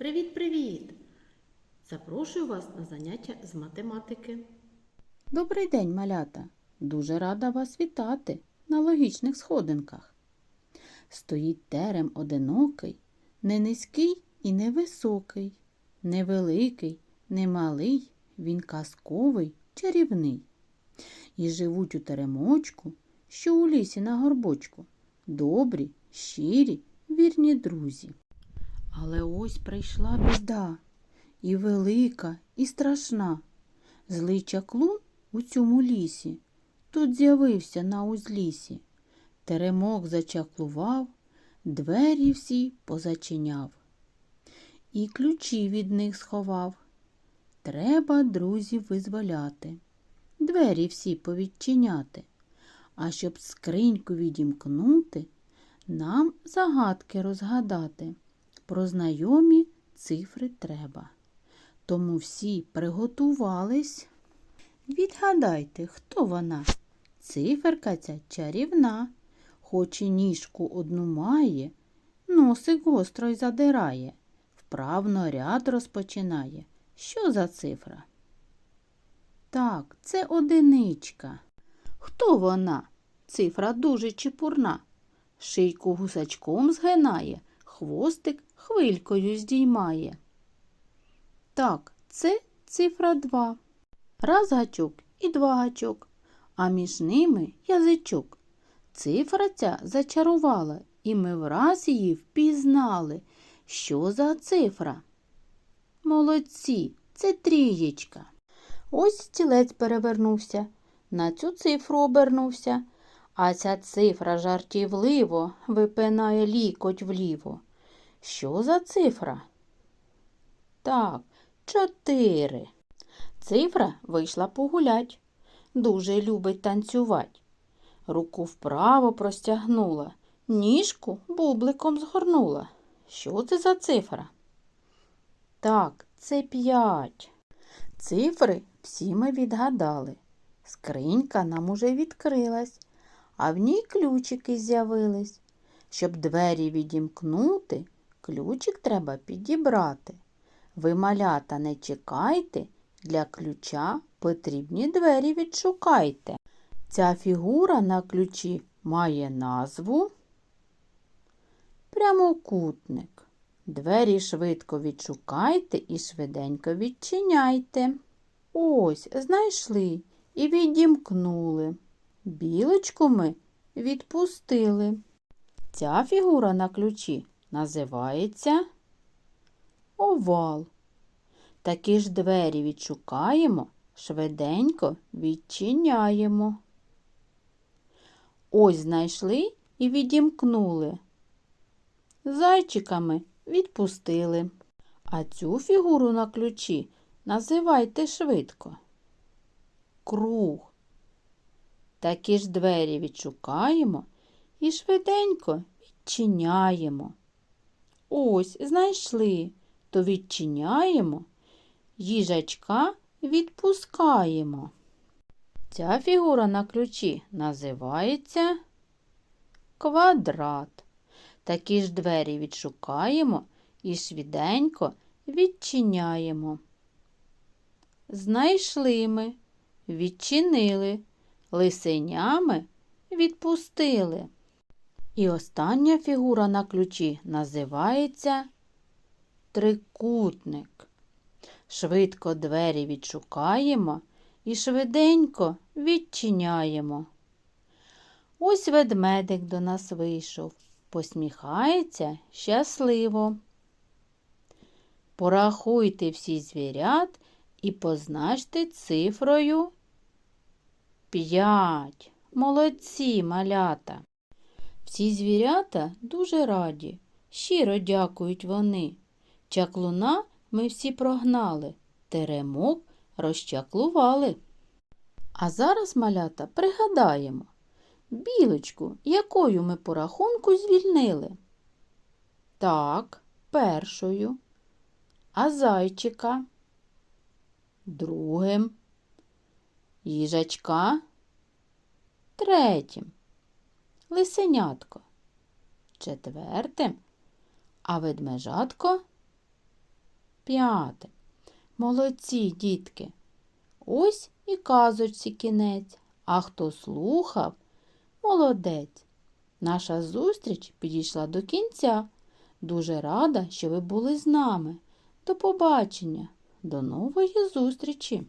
Привіт-привіт! Запрошую вас на заняття з математики. Добрий день, малята! Дуже рада вас вітати на логічних сходинках. Стоїть терем одинокий, не низький і не високий, не великий, не малий, він казковий, чарівний. І живуть у теремочку, що у лісі на горбочку, добрі, щирі, вірні друзі. Але ось прийшла біда, і велика, і страшна. Злий чаклун у цьому лісі тут з'явився на узлісі. Теремок зачаклував, двері всі позачиняв. І ключі від них сховав. Треба друзів визволяти, двері всі повідчиняти. А щоб скриньку відімкнути, нам загадки розгадати. Про знайомі цифри треба. Тому всі приготувались. Відгадайте, хто вона? Циферка ця чарівна, хоч і ніжку одну має, носик гостро й задирає, вправно ряд розпочинає. Що за цифра? Так, це одиничка. Хто вона? Цифра дуже чепурна. Шийку гусачком згинає, хвостик хвилькою здіймає. Так, це цифра два. Раз гачок і два гачок, а між ними язичок. Цифра ця зачарувала, і ми враз її впізнали. Що за цифра? Молодці, це трієчка. Ось стілець перевернувся, на цю цифру обернувся, а ця цифра жартівливо випинає лікоть вліво. Що за цифра? Так, чотири. Цифра вийшла погулять. Дуже любить танцювать. Руку вправо простягнула, ніжку бубликом згорнула. Що це за цифра? Так, це п'ять. Цифри всі ми відгадали. Скринька нам уже відкрилась, а в ній ключики з'явились. Щоб двері відімкнути, ключик треба підібрати. Ви, малята, не чекайте, для ключа потрібні двері відшукайте. Ця фігура на ключі має назву прямокутник. Двері швидко відшукайте і швиденько відчиняйте. Ось, знайшли і відімкнули. Білочку ми відпустили. Ця фігура на ключі називається овал. Такі ж двері відшукаємо, швиденько відчиняємо. Ось знайшли і відімкнули. Зайчиками відпустили. А цю фігуру на ключі називайте швидко. Круг. Такі ж двері відшукаємо і швиденько відчиняємо. Ось знайшли, то відчиняємо, їжачка відпускаємо. Ця фігура на ключі називається квадрат. Такі ж двері відшукаємо і швиденько відчиняємо. Знайшли ми, відчинили, лисенями відпустили. І остання фігура на ключі називається трикутник. Швидко двері відшукаємо і швиденько відчиняємо. Ось ведмедик до нас вийшов, посміхається щасливо. Порахуйте всі звірят і позначте цифрою п'ять. Молодці малята. Всі звірята дуже раді, щиро дякують вони. Чаклуна ми всі прогнали, теремок розчаклували. А зараз, малята, пригадаємо, білочку, якою ми по рахунку звільнили. Так, першою, а зайчика другим, їжачка третім, лисенятко четвертим, а ведмежатко П'яте. Молодці, дітки. Ось і казочці кінець. А хто слухав, молодець. Наша зустріч підійшла до кінця. Дуже рада, що ви були з нами. До побачення, до нової зустрічі!